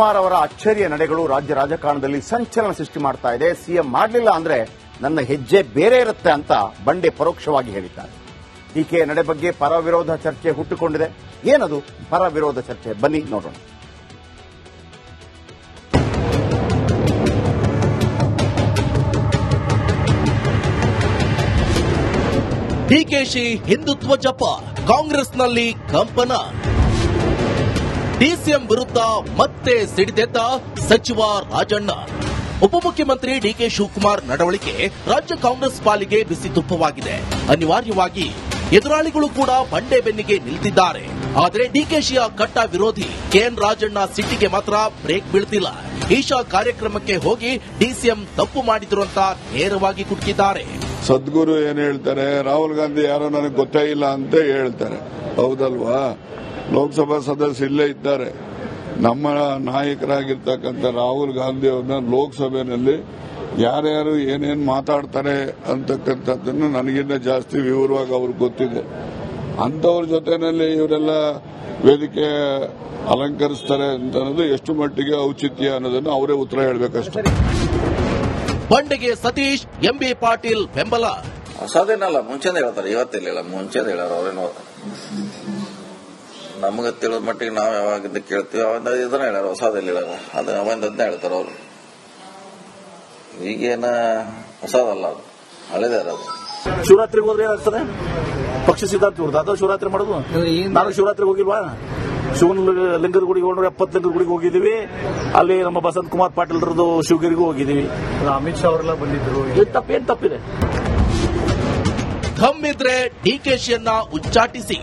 ಶಿವಕುಮಾರ್ ಅವರ ಅಚ್ಚರಿಯ ನಡೆಗಳು ರಾಜ್ಯ ರಾಜಕಾರಣದಲ್ಲಿ ಸಂಚಲನ ಸೃಷ್ಟಿ ಮಾಡ್ತಾ ಇದೆ. ಸಿಎಂ ಮಾಡಲಿಲ್ಲ ಅಂದ್ರೆ ನನ್ನ ಹೆಜ್ಜೆ ಬೇರೆ ಇರುತ್ತೆ ಅಂತ ಬಂಡೆ ಪರೋಕ್ಷವಾಗಿ ಹೇಳಿದ್ದಾರೆ. ಟೀಕೆ ನಡೆ ಬಗ್ಗೆ ಪರ ವಿರೋಧ ಚರ್ಚೆ ಹುಟ್ಟುಕೊಂಡಿದೆ. ಏನದು ಪರ ವಿರೋಧ ಚರ್ಚೆ? ಬನ್ನಿ ನೋಡೋಣ. ಡಿಕೆಶಿ ಹಿಂದುತ್ವ ಜಪ, ಕಾಂಗ್ರೆಸ್ನಲ್ಲಿ ಕಂಪನ. ಡಿಸಿಎಂ ವಿರುದ್ಧ ಮತ್ತೆ ಸಿಡಿದೆದ್ದ ಸಚಿವ ರಾಜಣ್ಣ. ಉಪಮುಖ್ಯಮಂತ್ರಿ ಡಿಕೆ ಶಿವಕುಮಾರ್ ನಡವಳಿಕೆ ರಾಜ್ಯ ಕಾಂಗ್ರೆಸ್ ಪಾಲಿಗೆ ಬಿಸಿ ತುಪ್ಪವಾಗಿದೆ. ಅನಿವಾರ್ಯವಾಗಿ ಎದುರಾಳಿಗಳು ಕೂಡ ಬಂಡೆ ಬೆನ್ನಿಗೆ ನಿಲ್ತಿದ್ದಾರೆ. ಆದರೆ ಡಿಕೆಶಿಯ ಕಟ್ಟ ವಿರೋಧಿ ಕೆಎನ್ ರಾಜಣ್ಣ ಸಿಟ್ಟಿಗೆ ಮಾತ್ರ ಬ್ರೇಕ್ ಬೀಳ್ತಿಲ್ಲ. ಈಶಾ ಕಾರ್ಯಕ್ರಮಕ್ಕೆ ಹೋಗಿ ಡಿಸಿಎಂ ತಪ್ಪು ಮಾಡಿದ್ರು ಅಂತ ನೇರವಾಗಿ ಕುಟುಕಿದ್ದಾರೆ. ಸದ್ಗುರು ಏನ್ ಹೇಳ್ತಾರೆ? ರಾಹುಲ್ ಗಾಂಧಿ ಯಾರೋ ನನಗೆ ಗೊತ್ತೇ ಇಲ್ಲ ಅಂತ ಹೇಳ್ತಾರೆ. ಹೌದಲ್ವಾ? ಲೋಕಸಭಾ ಸದಸ್ಯ ಇಲ್ಲೇ ಇದ್ದಾರೆ. ನಮ್ಮ ನಾಯಕರಾಗಿರ್ತಕ್ಕಂಥ ರಾಹುಲ್ ಗಾಂಧಿ ಅವ್ರನ್ನ ಲೋಕಸಭೆಯಲ್ಲಿ ಯಾರ್ಯಾರು ಏನೇನು ಮಾತಾಡ್ತಾರೆ ಅಂತಕ್ಕಂಥದ್ದನ್ನು ನನಗಿಂತ ಜಾಸ್ತಿ ವಿವರವಾಗಿ ಅವ್ರಿಗೆ ಗೊತ್ತಿದೆ. ಅಂಥವ್ರ ಜೊತೆನಲ್ಲಿ ಇವರೆಲ್ಲ ವೇದಿಕೆ ಅಲಂಕರಿಸ್ತಾರೆ ಅಂತ ಅನ್ನೋದು ಎಷ್ಟು ಮಟ್ಟಿಗೆ ಔಚಿತ್ಯ ಅನ್ನೋದನ್ನು ಅವರೇ ಉತ್ತರ ಹೇಳಬೇಕಷ್ಟೇ. ಬಂಡಿಗೆ ಸತೀಶ್ ಎಂಬಿ ಪಾಟೀಲ್ ಬೆಂಬಲ. ಹೊಸದೇನಲ್ಲ ಮುಂಚೆನೇ ಹೇಳ್ತಾರೆ ಇವತ್ತಿಲ್ಲ ಮುಂಚೆನೇ ಹೇಳೋರು ಅವ್ರೇನೋ ನಮಗೆ ತಿಳಿದ ಮಟ್ಟಿಗೆ ನಾವು ಯಾವಾಗಿಂದ ಕೇಳ್ತೀವಿ ಅವಂದ ಇದನ್ನ ಹೇಳ್ಯಾರ ಹೊಸದಿಲ್ಲ ಹೇಳಾರ ಅದು ಅವಂದ ಅದನ್ನ ಹೇಳ್ತಾರ ಅವ್ರು. ಈಗೇನ ಹೊಸದಲ್ಲ ಅದು ಹಳೇದಾರ ಅದು ಶಿವರಾತ್ರಿಗೆ ಹೋದ್ರೆ ಏನಾಗ್ತದೆ? ಪಕ್ಷ ಸಿದ್ಧಾಂತ ಇವ್ರದ್ದು ಅದು ಶಿವರಾತ್ರಿ ಮಾಡೋದು? ನಾನು ಶಿವರಾತ್ರಿಗೆ ಹೋಗಿಲ್ವಾ? ಶಿವನ ಲಿಂಗದ ಗುಡಿಗೆ ಹೋಗಿ ಎಪ್ಪತ್ತು ಲಿಂಗದ ಗುಡಿಗೆ ಹೋಗಿದ್ದೀವಿ. ಅಲ್ಲಿ ನಮ್ಮ ಬಸಂತ್ ಕುಮಾರ್ ಪಾಟೀಲ್ರದ್ದು ಶಿವಗಿರಿಗೂ ಹೋಗಿದ್ದೀವಿ. ಅಮಿತ್ ಶಾ ಅವರೆಲ್ಲ ಬಂದಿದ್ರು ಏನ್ ತಪ್ಪಿದೆ? ಧಮ್ಮಿದ್ರೆ ಡಿಕೆಶಿಯನ್ನ ಉಚ್ಚಾಟಿಸಿ.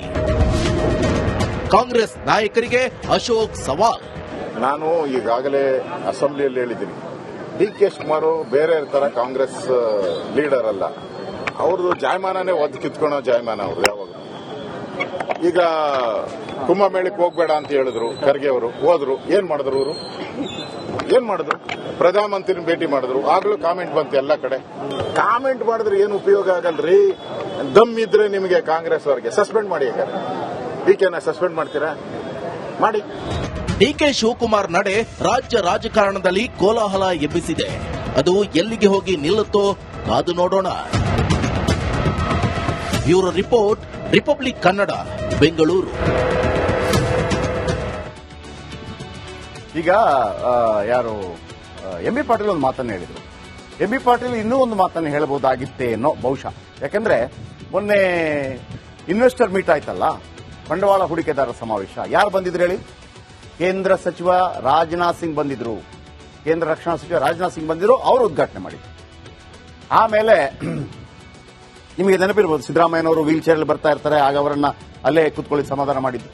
ಕಾಂಗ್ರೆಸ್ ನಾಯಕರಿಗೆ ಅಶೋಕ್ ಸವಾಲ್. ನಾನು ಈಗಾಗಲೇ ಅಸೆಂಬ್ಲಿಯಲ್ಲಿ ಹೇಳಿದ್ದೀನಿ. ಡಿ ಕೆ ಶಿವಕುಮಾರ್ ಬೇರೆ ಥರ ಕಾಂಗ್ರೆಸ್ ಲೀಡರ್ ಅಲ್ಲ. ಅವ್ರದ್ದು ಜಾಯಮಾನನೇ ಒದ್ದು ಕಿತ್ಕೊಳೋ ಜಾಯಮಾನ ಅವರು ಯಾವಾಗ? ಈಗ ಕುಂಭಮೇಳಕ್ಕೆ ಹೋಗ್ಬೇಡ ಅಂತ ಹೇಳಿದ್ರು ಖರ್ಗೆ ಅವರು. ಹೋದ್ರು. ಏನ್ ಮಾಡಿದ್ರು ಅವರು ಏನ್ ಮಾಡಿದ್ರು? ಪ್ರಧಾನಮಂತ್ರಿನ ಭೇಟಿ ಮಾಡಿದ್ರು. ಆಗ್ಲೂ ಕಾಮೆಂಟ್ ಬಂತು ಎಲ್ಲ ಕಡೆ. ಕಾಮೆಂಟ್ ಮಾಡಿದ್ರೆ ಏನು ಉಪಯೋಗ ಆಗಲ್ರಿ? ದಮ್ ಇದ್ರೆ ನಿಮಗೆ ಕಾಂಗ್ರೆಸ್ ಅವರಿಗೆ. ಸಸ್ಪೆಂಡ್ ಮಾಡಿ ಡಿ ಕೆನ ಸಸ್ಪೆಂಡ್ ಮಾಡ್ತೀರಾ? ಮಾಡಿ. ಡಿಕೆ ಶಿವಕುಮಾರ್ ನಡೆ ರಾಜ್ಯ ರಾಜಕಾರಣದಲ್ಲಿ ಕೋಲಾಹಲ ಎಬ್ಬಿಸಿದೆ. ಅದು ಎಲ್ಲಿಗೆ ಹೋಗಿ ನಿಲ್ಲುತ್ತೋ ಕಾದು ನೋಡೋಣ. Bureau report Republic Kannada Bengaluru. ಈಗ ಯಾರು ಎಂ ಬಿ ಪಾಟೀಲ್ ಒಂದು ಮಾತನ್ನು ಹೇಳಿದರು. ಎಂ ಬಿ ಪಾಟೀಲ್ ಇನ್ನೂ ಒಂದು ಮಾತನ್ನು ಹೇಳಬಹುದಾಗಿತ್ತೇನೋ ಬಹುಶಃ. ಯಾಕಂದ್ರೆ ಮೊನ್ನೆ ಇನ್ವೆಸ್ಟರ್ ಮೀಟ್ ಆಯ್ತಲ್ಲ? ಬಂಡವಾಳ ಹೂಡಿಕೆದಾರರ ಸಮಾವೇಶ. ಯಾರು ಬಂದಿದ್ರು ಹೇಳಿ? ಕೇಂದ್ರ ಸಚಿವ ರಾಜನಾಥ್ ಸಿಂಗ್ ಬಂದಿದ್ರು. ಕೇಂದ್ರ ರಕ್ಷಣಾ ಸಚಿವ ರಾಜನಾಥ್ ಸಿಂಗ್ ಬಂದಿದ್ರು, ಅವರು ಉದ್ಘಾಟನೆ ಮಾಡಿದ್ರು. ಆಮೇಲೆ ನಿಮಗೆ ನೆನಪಿರ್ಬೋದು, ಸಿದ್ದರಾಮಯ್ಯನವರು ವೀಲ್ ಅಲ್ಲಿ ಬರ್ತಾ ಇರ್ತಾರೆ, ಆಗ ಅವರನ್ನ ಅಲ್ಲೇ ಕೂತ್ಕೊಳ್ಳಿ ಸಮಾಧಾನ ಮಾಡಿದ್ದು.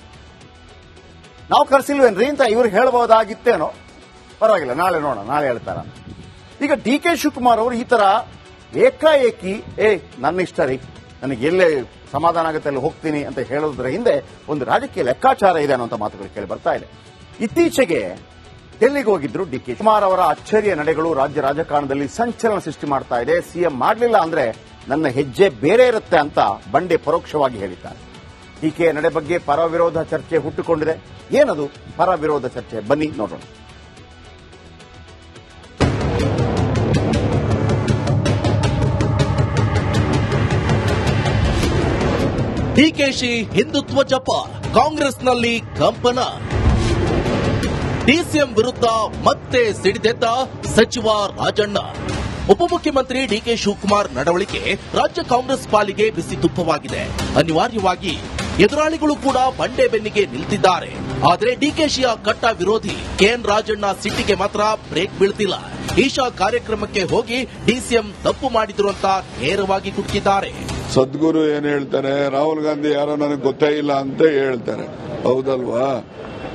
ನಾವು ಕರೆಸಿಲ್ವೇನ್ರಿ ಅಂತ ಇವರು ಹೇಳಬಹುದಾಗಿತ್ತೇನೋ ಪರವಾಗಿಲ್ಲ, ನಾಳೆ ನೋಡೋಣ, ನಾಳೆ ಹೇಳ್ತಾರ. ಈಗ ಡಿ ಕೆ ಶಿವಕುಮಾರ್ ಅವರು ಈ ತರ ಏಕಾಏಕಿ, ಏ ನನ್ನ ಇಷ್ಟ ರೀ. ನನಗೆ ಎಲ್ಲೇ ಸಮಾಧಾನ ಆಗುತ್ತೆ, ಅಲ್ಲಿ ಹೋಗ್ತೀನಿ ಅಂತ ಹೇಳೋದ್ರ ಹಿಂದೆ ಒಂದು ರಾಜಕೀಯ ಲೆಕ್ಕಾಚಾರ ಇದೆ ಅನ್ನೋಂಥ ಮಾತುಗಳು ಕೇಳಿ ಬರ್ತಾ ಇದೆ. ಇತ್ತೀಚೆಗೆ ಡೆಲ್ಲಿಗೆ ಹೋಗಿದ್ರು ಡಿ ಕೆ ಕುಮಾರ್ ಅವರ ಅಚ್ಚರಿಯ ನಡೆಗಳು ರಾಜ್ಯ ರಾಜಕಾರಣದಲ್ಲಿ ಸಂಚಲನ ಸೃಷ್ಟಿ ಮಾಡ್ತಾ ಇದೆ. ಸಿಎಂ ಮಾಡಲಿಲ್ಲ ಅಂದ್ರೆ ನನ್ನ ಹೆಜ್ಜೆ ಬೇರೆ ಇರುತ್ತೆ ಅಂತ ಬಂಡೆ ಪರೋಕ್ಷವಾಗಿ ಹೇಳಿದ್ದಾರೆ. ಟೀಕೆ ನಡೆ ಬಗ್ಗೆ ಪರ ವಿರೋಧ ಚರ್ಚೆ ಹುಟ್ಟುಕೊಂಡಿದೆ. ಏನದು ಪರ ವಿರೋಧ ಚರ್ಚೆ? ಬನ್ನಿ ನೋಡೋಣ. ಡಿಕೆಶಿ ಹಿಂದುತ್ವ ಜಪ, ಕಾಂಗ್ರೆಸ್ನಲ್ಲಿ ಕಂಪನ. ಡಿಸಿಎಂ ವಿರುದ್ಧ ಮತ್ತೆ ಸಿಡಿದೆದ್ದ ಸಚಿವ ರಾಜಣ್ಣ. ಉಪಮುಖ್ಯಮಂತ್ರಿ ಡಿಕೆ ಶಿವಕುಮಾರ್ ನಡವಳಿಕೆ ರಾಜ್ಯ ಕಾಂಗ್ರೆಸ್ ಪಾಲಿಗೆ ಬಿಸಿ ತುಪ್ಪವಾಗಿದೆ. ಅನಿವಾರ್ಯವಾಗಿ ಎದುರಾಳಿಗಳು ಕೂಡ ಬಂಡೆ ಬೆನ್ನಿಗೆ ನಿಲ್ತಿದ್ದಾರೆ. ಆದರೆ ಡಿಕೆಶಿಯ ಕಟ್ಟ ವಿರೋಧಿ ಕೆಎನ್ ರಾಜಣ್ಣ ಸಿಟ್ಟಿಗೆ ಮಾತ್ರ ಬ್ರೇಕ್ ಬೀಳ್ತಿಲ್ಲ. ಈಶಾ ಕಾರ್ಯಕ್ರಮಕ್ಕೆ ಹೋಗಿ ಡಿಸಿಎಂ ತಪ್ಪು ಮಾಡಿದ್ರು ಅಂತ ನೇರವಾಗಿ ಕುಟುಕಿದ್ದಾರೆ. ಸದ್ಗುರು ಏನ್ ಹೇಳ್ತಾರೆ? ರಾಹುಲ್ ಗಾಂಧಿ ಯಾರೋ ನನಗೆ ಗೊತ್ತೇ ಇಲ್ಲ ಅಂತ ಹೇಳ್ತಾರೆ. ಹೌದಲ್ವಾ?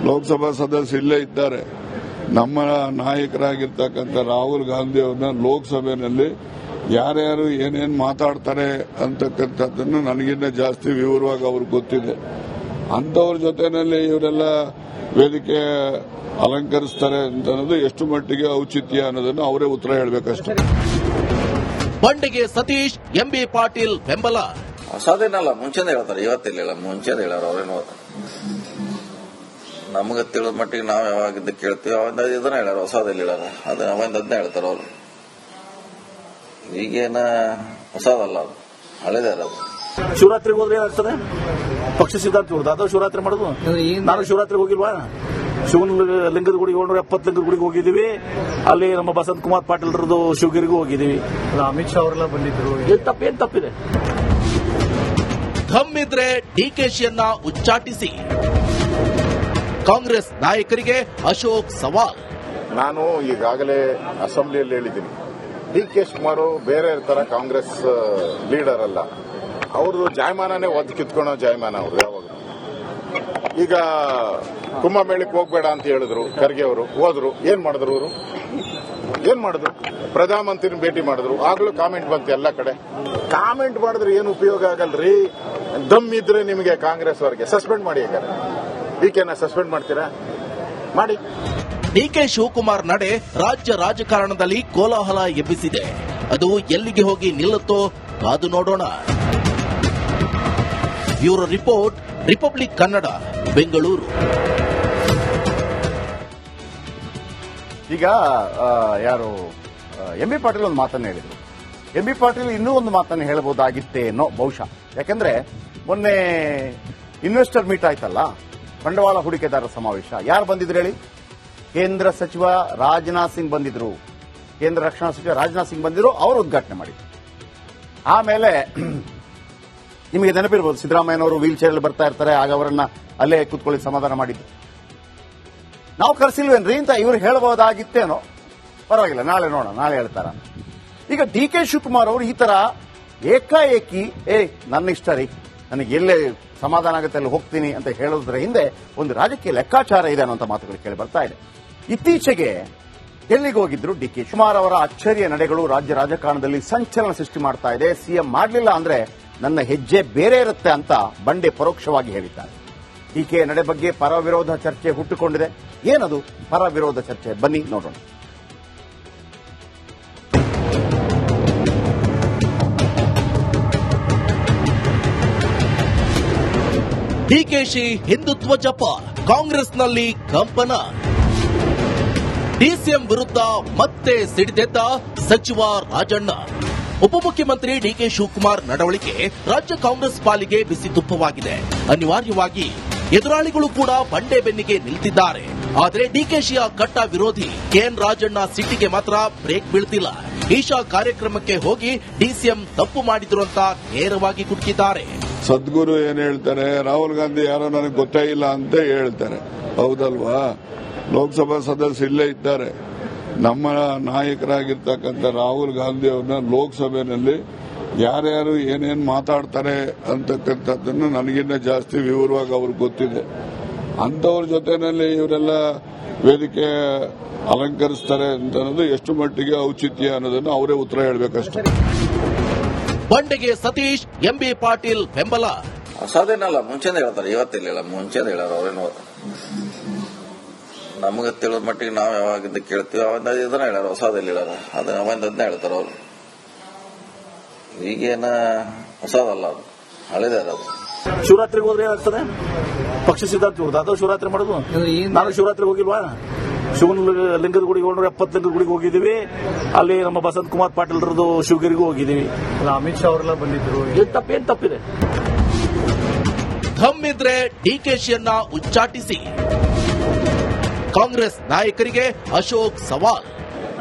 ಲೋಕಸಭಾ ಸದಸ್ಯ ಇಲ್ಲೇ ಇದ್ದಾರೆ. ನಮ್ಮ ನಾಯಕರಾಗಿರ್ತಕ್ಕಂಥ ರಾಹುಲ್ ಗಾಂಧಿ ಅವ್ರನ್ನ ಲೋಕಸಭೆಯಲ್ಲಿ ಯಾರ್ಯಾರು ಏನೇನ್ ಮಾತಾಡ್ತಾರೆ ಅಂತಕ್ಕಂಥದ್ದನ್ನು ನನಗಿನ್ನ ಜಾಸ್ತಿ ವಿವರವಾಗಿ ಅವ್ರಿಗೆ ಗೊತ್ತಿದೆ. ಅಂತವ್ರ ಜೊತೆನಲ್ಲಿ ಇವರೆಲ್ಲ ವೇದಿಕೆ ಅಲಂಕರಿಸ್ತಾರೆ ಅಂತ ಅನ್ನೋದು ಎಷ್ಟು ಮಟ್ಟಿಗೆ ಔಚಿತ್ಯ ಅನ್ನೋದನ್ನು ಅವರೇ ಉತ್ತರ ಹೇಳಬೇಕಷ್ಟೇ. ಬಂಡೆಗೆ ಸತೀಶ್ ಎಂಬಿ ಪಾಟೀಲ್ ಬೆಂಬಲ. ಹೊಸದೇನಲ್ಲ ಮುಂಚೆನೇ ಹೇಳ್ತಾರೆ ಇವತ್ತಿಲ್ಲ ಮುಂಚೆನೇ ಹೇಳಾರ ಅವ್ರೇನು ನಮಗೆ ತಿಳಿದ ಮಟ್ಟಿಗೆ ನಾವು ಯಾವಾಗಿದ್ದ ಕೇಳ್ತೀವಿ ಅವಂದ ಇದನ್ನ ಹೇಳ್ಯಾರ ಹೊಸದಲ್ಲಿ ಹೇಳಾರ ಅದು. ಅವಂದ ಅದನ್ನ ಹೇಳ್ತಾರ ಅವ್ರು. ಈಗೇನ ಹೊಸದಲ್ಲ ಅದು ಹಳೇದೇ ಅದು. ಶಿವರಾತ್ರಿಗೆ ಹೋದ್ರೆ ಏನಾಗ್ತದೆ? ಪಕ್ಷ ಸಿದ್ಧಾಂತ ಅದು ಶಿವರಾತ್ರಿ ಮಾಡೋದು? ನಾನು ಶಿವರಾತ್ರಿಗೆ ಹೋಗಿಲ್ವಾ? ಶಿವನ ಲಿಂಗದ ಗುಡಿಗೆ ಹೋಗೋಣ ಎಪ್ಪತ್ತು ಲಿಂಗದ ಗುಡಿಗೆ ಹೋಗಿದ್ದೀವಿ. ಅಲ್ಲಿ ನಮ್ಮ ಬಸಂತ್ ಕುಮಾರ್ ಪಾಟೀಲ್ರದ್ದು ಶಿವಗಿರಿಗೂ ಹೋಗಿದ್ದೀವಿ. ಅಮಿತ್ ಶಾ ಅವರೆಲ್ಲ ಬಂದಿದ್ರು. ಏನ್ ತಪ್ಪು ಏನ್ ತಪ್ಪಿದೆ? ಧಮ್ಮಿದ್ರೆ ಇದ್ರೆ ಡಿಕೆಶಿಯನ್ನ ಉಚ್ಚಾಟಿಸಿ. ಕಾಂಗ್ರೆಸ್ ನಾಯಕರಿಗೆ ಅಶೋಕ್ ಸವಾಲ್. ನಾನು ಈಗಾಗಲೇ ಅಸೆಂಬ್ಲಿಯಲ್ಲಿ ಹೇಳಿದ್ದೀನಿ. ಡಿ ಕೆ ಶಿವಕುಮಾರ್ ಬೇರೆ ತರ ಕಾಂಗ್ರೆಸ್ ಲೀಡರ್ ಅಲ್ಲ. ಅವ್ರದ್ದು ಜಾಯಮಾನನೇ ಒದ್ದು ಕಿತ್ಕೊಳೋ ಜಾಯಮಾನ ಅವ್ರು ಈಗ ಕುಂಭಮೇಳಕ್ಕೆ ಹೋಗ್ಬೇಡ ಅಂತ ಹೇಳಿದ್ರು, ಖರ್ಗೆ ಅವರು. ಹೋದ್ರು. ಏನ್ ಮಾಡಿದ್ರು ಅವರು ಏನ್ ಮಾಡಿದ್ರು? ಪ್ರಧಾನಮಂತ್ರಿನ ಭೇಟಿ ಮಾಡಿದ್ರು. ಆಗ್ಲೂ ಕಾಮೆಂಟ್ ಬಂತು ಎಲ್ಲ ಕಡೆ. ಕಾಮೆಂಟ್ ಮಾಡಿದ್ರೆ ಏನು ಉಪಯೋಗ ಆಗಲ್ರಿ? ದಮ್ ಇದ್ರೆ ನಿಮಗೆ ಕಾಂಗ್ರೆಸ್ ಅವರಿಗೆ. ಸಸ್ಪೆಂಡ್ ಮಾಡಿ ಯಾಕಂದ್ರೆ ಡಿ ಸಸ್ಪೆಂಡ್ ಮಾಡ್ತೀರಾ? ಮಾಡಿ. ಡಿಕೆ ಶಿವಕುಮಾರ್ ನಡೆ ರಾಜ್ಯ ರಾಜಕಾರಣದಲ್ಲಿ ಕೋಲಾಹಲ ಎಬ್ಬಿಸಿದೆ. ಅದು ಎಲ್ಲಿಗೆ ಹೋಗಿ ನಿಲ್ಲುತ್ತೋ ಕಾದು ನೋಡೋಣ. Bureau report Republic Kannada, Bengaluru. ಈಗ ಯಾರು ಎಂ ಬಿ ಪಾಟೀಲ್ ಒಂದು ಮಾತನ್ನು ಹೇಳಿದರು. ಎಂ ಬಿ ಪಾಟೀಲ್ ಇನ್ನೂ ಒಂದು ಮಾತನ್ನ ಹೇಳಬಹುದಾಗಿತ್ತೇನೋ ಬಹುಶಃ. ಯಾಕಂದ್ರೆ, ಮೊನ್ನೆ ಇನ್ವೆಸ್ಟರ್ ಮೀಟ್ ಆಯ್ತಲ್ಲ, ಬಂಡವಾಳ ಹೂಡಿಕೆದಾರರ ಸಮಾವೇಶ. ಯಾರು ಬಂದಿದ್ರು ಹೇಳಿ? ಕೇಂದ್ರ ಸಚಿವ ರಾಜನಾಥ್ ಸಿಂಗ್ ಬಂದಿದ್ರು. ಕೇಂದ್ರ ರಕ್ಷಣಾ ಸಚಿವ ರಾಜನಾಥ್ ಸಿಂಗ್ ಬಂದಿದ್ರು, ಅವರು ಉದ್ಘಾಟನೆ ಮಾಡಿದ್ರು. ಆಮೇಲೆ ನಿಮಗೆ ನೆನಪಿರ್ಬೋದು ಸಿದ್ದರಾಮಯ್ಯನವರು ವೀಲ್ ಚೇರ್ ಬರ್ತಾ ಇರ್ತಾರೆ, ಆಗ ಅವರನ್ನ ಅಲ್ಲೇ ಕೂತ್ಕೊಳ್ಳಿ ಸಮಾಧಾನ ಮಾಡಿದ್ದು. ನಾವು ಕರೆಸಿಲ್ವೇನ್ರಿ ಅಂತ ಇವರು ಹೇಳಬಹುದಾಗಿತ್ತೇನೋ ಪರವಾಗಿಲ್ಲ, ನಾಳೆ ನೋಡೋಣ, ನಾಳೆ ಹೇಳ್ತಾರ? ಈಗ ಡಿ ಕೆ ಶಿವಕುಮಾರ್ ಅವರು ಈ ತರ ಏಕಾಏಕಿ, ಏ ನನ್ನ ಇಷ್ಟ ರೀ, ನನಗೆ ಎಲ್ಲೇ ಸಮಾಧಾನ ಆಗುತ್ತೆ, ಅಲ್ಲಿ ಹೋಗ್ತೀನಿ ಅಂತ ಹೇಳೋದ್ರ ಹಿಂದೆ ಒಂದು ರಾಜಕೀಯ ಲೆಕ್ಕಾಚಾರ ಇದೆ ಅಂತ ಮಾತುಗಳು ಕೇಳಿ ಬರ್ತಾ ಇದೆ. ಇತ್ತೀಚೆಗೆ ಎಲ್ಲಿಗೆ ಹೋಗಿದ್ರು ಡಿ ಕೆ ಶಿವಕುಮಾರ್ ಅವರ ಅಚ್ಚರಿಯ ನಡೆಗಳು ರಾಜ್ಯ ರಾಜಕಾರಣದಲ್ಲಿ ಸಂಚಲನ ಸೃಷ್ಟಿ ಮಾಡ್ತಾ ಇದೆ. ಸಿಎಂ ಮಾಡಲಿಲ್ಲ ಅಂದ್ರೆ ನನ್ನ ಹೆಜ್ಜೆ ಬೇರೆ ಇರುತ್ತೆ ಅಂತ ಬಂಡೆ ಪರೋಕ್ಷವಾಗಿ ಹೇಳಿದ್ದಾರೆ. ಟೀಕೆ ನಡೆ ಬಗ್ಗೆ ಪರ ವಿರೋಧ ಚರ್ಚೆ ಹುಟ್ಟುಕೊಂಡಿದೆ. ಏನದು ಪರ ವಿರೋಧ ಚರ್ಚೆ? ಬನ್ನಿ, ನೋಡೋಣ. ಡಿಕೆಶಿ ಹಿಂದುತ್ವ ಜಪ ಕಾಂಗ್ರೆಸ್ನಲ್ಲಿ ಕಂಪನ. ಡಿಸಿಎಂ ವಿರುದ್ಧ ಮತ್ತೆ ಸಿಡಿದೆದ್ದ ಸಚಿವ ರಾಜಣ್ಣ. ಉಪಮುಖ್ಯಮಂತ್ರಿ ಡಿಕೆ ಶಿವಕುಮಾರ್ ನಡವಳಿಕೆ ರಾಜ್ಯ ಕಾಂಗ್ರೆಸ್ ಪಾಲಿಗೆ ಬಿಸಿ ತುಪ್ಪವಾಗಿದೆ. ಅನಿವಾರ್ಯವಾಗಿ ಎದುರಾಳಿಗಳು ಕೂಡ ಬಂಡೆ ಬೆನ್ನಿಗೆ ನಿಲ್ತಿದ್ದಾರೆ. ಆದರೆ ಡಿಕೆಶಿಯ ಕಟ್ಟ ವಿರೋಧಿ ಕೆಎನ್ ರಾಜಣ್ಣ ಸಿಟ್ಟಿಗೆ ಮಾತ್ರ ಬ್ರೇಕ್ ಬೀಳ್ತಿಲ್ಲ. ಈಶಾ ಕಾರ್ಯಕ್ರಮಕ್ಕೆ ಹೋಗಿ ಡಿಸಿಎಂ ತಪ್ಪು ಮಾಡಿದ್ರು ಅಂತ ನೇರವಾಗಿ ಕುಟುಕಿದ್ದಾರೆ. ಸದ್ಗುರು ಏನ್ ಹೇಳ್ತಾರೆ? ರಾಹುಲ್ ಗಾಂಧಿ ಯಾರೋ ನನಗೆ ಗೊತ್ತೇ ಇಲ್ಲ ಅಂತ ಹೇಳ್ತಾರೆ. ಹೌದಲ್ವಾ? ಲೋಕಸಭಾ ಸದಸ್ಯ ಇಲ್ಲೇ ಇದ್ದಾರೆ. ನಮ್ಮ ನಾಯಕರಾಗಿರ್ತಕ್ಕಂಥ ರಾಹುಲ್ ಗಾಂಧಿ ಅವ್ರನ್ನ ಲೋಕಸಭೆಯಲ್ಲಿ ಯಾರ್ಯಾರು ಏನೇನು ಮಾತಾಡ್ತಾರೆ ಅಂತಕ್ಕಂಥದ್ದನ್ನು ನನಗಿನ್ನ ಜಾಸ್ತಿ ವಿವರವಾಗಿ ಅವ್ರಿಗೆ ಗೊತ್ತಿದೆ. ಅಂಥವ್ರ ಜೊತೆನಲ್ಲಿ ಇವರೆಲ್ಲ ವೇದಿಕೆ ಅಲಂಕರಿಸ್ತಾರೆ ಅಂತ ಅನ್ನೋದು ಎಷ್ಟು ಮಟ್ಟಿಗೆ ಔಚಿತ್ಯ ಅನ್ನೋದನ್ನು ಅವರೇ ಉತ್ತರ ಹೇಳಬೇಕಷ್ಟೇ. ಬಂಡೆಗೆ ಸತೀಶ್ ಎಂಬಿ ಪಾಟೀಲ್ ಬೆಂಬಲ. ಹೊಸದೇನಲ್ಲ ಮುಂಚೆನೇ ಹೇಳ್ತಾರೆ ಇವತ್ತಿಲ್ಲ ಮುಂಚೆನೇ ಹೇಳೋರು ಅವ್ರೇನು. ನಮಗೆ ತಿಳಿದ ಮಟ್ಟಿಗೆ ನಾವು ಯಾವಾಗಿಂದ ಕೇಳ್ತೀವಿ ಅವಂದ ಇದನ್ನ ಹೇಳ್ಯಾರ ಹೊಸದಲ್ಲಿ ಹೇಳಾರ ಅದು ಅವಂದ ಅದನ್ನ ಹೇಳ್ತಾರ ಅವ್ರು. ಈಗೇನ ಹೊಸದಲ್ಲ ಅದು. ಹಳೇದ ಅದು. ಶಿವರಾತ್ರಿಗೆ ಹೋದ್ರೆ ಏನಾಗ್ತದೆ? ಪಕ್ಷ ಸಿದ್ಧಾರ್ಥ ಇವ್ರದ್ದು ಅದು ಶಿವರಾತ್ರಿ ಮಾಡೋದು. ನಾನು ಶಿವರಾತ್ರಿಗೆ ಹೋಗಿಲ್ವಾ? ಶಿವನ ಲಿಂಗದ ಗುಡಿಗೆ ಹೋದ್ರೆ ಎಪ್ಪತ್ತು ಲಿಂಗದ ಗುಡಿಗೆ ಹೋಗಿದ್ದೀವಿ. ಅಲ್ಲಿ ನಮ್ಮ ಬಸಂತ್ ಕುಮಾರ್ ಪಾಟೀಲ್ರದ್ದು ಶಿವಗಿರಿಗೂ ಹೋಗಿದ್ದೀವಿ. ಅಮಿತ್ ಶಾ ಅವರೆಲ್ಲ ಬಂದಿದ್ರು. ಏನ್ ತಪ್ಪೇನ್ ಏನ್ ತಪ್ಪಿದೆ? ಧಮ್ ಇದ್ರೆ ಡಿಕೆಶಿಯನ್ನ ಉಚ್ಚಾಟಿಸಿ. ಕಾಂಗ್ರೆಸ್ ನಾಯಕರಿಗೆ ಅಶೋಕ್ ಸವಾಲ್.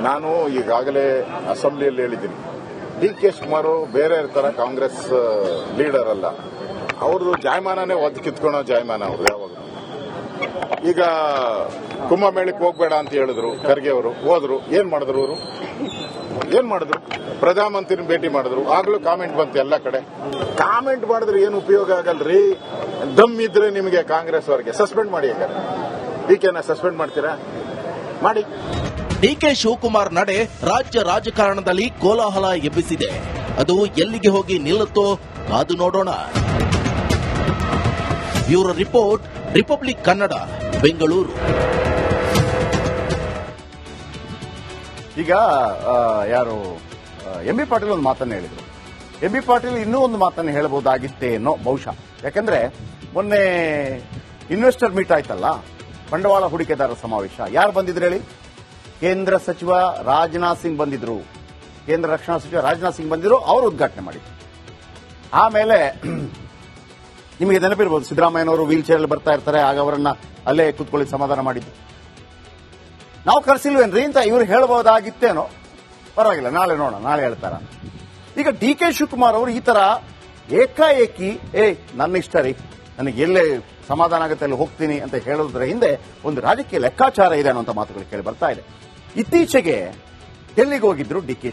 ನಾನು ಈಗಾಗಲೇ ಅಸೆಂಬ್ಲಿಯಲ್ಲಿ ಹೇಳಿದ್ದೀನಿ. ಡಿ ಕೆ ಶಿವಕುಮಾರ್ ಬೇರೆ ಥರ ಕಾಂಗ್ರೆಸ್ ಲೀಡರ್ ಅಲ್ಲ. ಅವ್ರದ್ದು ಜಾಯಮಾನನೇ ಒದ್ದು ಕಿತ್ಕೊಳೋ ಜಾಯಮಾನ ಅವರು ಯಾವಾಗ? ಈಗ ಕುಂಭಮೇಳಕ್ಕೆ ಹೋಗ್ಬೇಡ ಅಂತ ಹೇಳಿದ್ರು, ಖರ್ಗೆ ಅವರು. ಹೋದ್ರು. ಏನ್ ಮಾಡಿದ್ರು ಅವರು? ಏನ್ ಮಾಡಿದ್ರು? ಪ್ರಧಾನಮಂತ್ರಿನ ಭೇಟಿ ಮಾಡಿದ್ರು. ಆಗ್ಲೂ ಕಾಮೆಂಟ್ ಬಂತು ಎಲ್ಲ ಕಡೆ. ಕಾಮೆಂಟ್ ಮಾಡಿದ್ರೆ ಏನು ಉಪಯೋಗ ಆಗಲ್ರಿ? ದಮ್ ಇದ್ರೆ ನಿಮಗೆ ಕಾಂಗ್ರೆಸ್ ಅವರಿಗೆ. ಸಸ್ಪೆಂಡ್ ಮಾಡಿ ಡಿ ಕೆನ ಸಸ್ಪೆಂಡ್ ಮಾಡ್ತೀರಾ? ಮಾಡಿ. ಡಿಕೆ ಶಿವಕುಮಾರ್ ನಡೆ ರಾಜ್ಯ ರಾಜಕಾರಣದಲ್ಲಿ ಕೋಲಾಹಲ ಎಬ್ಬಿಸಿದೆ. ಅದು ಎಲ್ಲಿಗೆ ಹೋಗಿ ನಿಲ್ಲುತ್ತೋ ಕಾದು ನೋಡೋಣ. ಇವರ ರಿಪೋರ್ಟ್ ರಿಪಬ್ಲಿಕ್ ಕನ್ನಡ ಬೆಂಗಳೂರು. ಈಗ ಆ, ಯಾರು ಎಂ ಬಿ ಪಾಟೀಲ್ ಒಂದು ಮಾತನ್ನು ಹೇಳಿದರು. ಎಂ ಬಿ ಪಾಟೀಲ್ ಇನ್ನೂ ಒಂದು ಮಾತನ್ನು ಹೇಳಬಹುದಾಗಿತ್ತೇನೋ ಬಹುಶಃ. ಯಾಕಂದ್ರೆ ಮೊನ್ನೆ ಇನ್ವೆಸ್ಟರ್ ಮೀಟ್ ಆಯ್ತಲ್ಲ ಬಂಡವಾಳ ಹೂಡಿಕೆದಾರರ ಸಮಾವೇಶ. ಯಾರು ಬಂದಿದ್ರು ಹೇಳಿ? ಕೇಂದ್ರ ಸಚಿವ ರಾಜನಾಥ್ ಸಿಂಗ್ ಬಂದಿದ್ರು. ಕೇಂದ್ರ ರಕ್ಷಣಾ ಸಚಿವ ರಾಜನಾಥ್ ಸಿಂಗ್ ಬಂದಿದ್ರು, ಅವರು ಉದ್ಘಾಟನೆ ಮಾಡಿದ್ರು. ಆಮೇಲೆ ನಿಮಗೆ ನೆನಪಿರ್ಬೋದು, ಸಿದ್ದರಾಮಯ್ಯನವರು ವೀಲ್ ಚೇರ್ ಬರ್ತಾ ಇರ್ತಾರೆ, ಆಗ ಅವರನ್ನ ಅಲ್ಲೇ ಕೂತ್ಕೊಳ್ಳಿ ಸಮಾಧಾನ ಮಾಡಿದ್ದು. ನಾವು ಕರೆಸಿಲ್ವೇನ್ರಿ ಅಂತ ಇವರು ಹೇಳಬಹುದಾಗಿತ್ತೇನೋ ಪರವಾಗಿಲ್ಲ, ನಾಳೆ ನೋಡೋಣ, ನಾಳೆ ಹೇಳ್ತಾರ. ಈಗ ಡಿ ಕೆ ಶಿವಕುಮಾರ್ ಅವರು ಈ ತರ ಏಕಾಏಕಿ, ಏ ನನ್ನ ಇಷ್ಟ ರೀ, ನನಗೆ ಎಲ್ಲೇ ಸಮಾಧಾನ ಆಗುತ್ತೆ, ಅಲ್ಲಿ ಹೋಗ್ತೀನಿ ಅಂತ ಹೇಳೋದ್ರ ಹಿಂದೆ ಒಂದು ರಾಜಕೀಯ ಲೆಕ್ಕಾಚಾರ ಇದೆ ಅನ್ನುವಂಥ ಮಾತುಗಳು ಕೇಳಿ ಬರ್ತಾ ಇದೆ. ಇತ್ತೀಚೆಗೆ, ಡೆಲ್ಲಿಗೆ ಹೋಗಿದ್ರು ಡಿ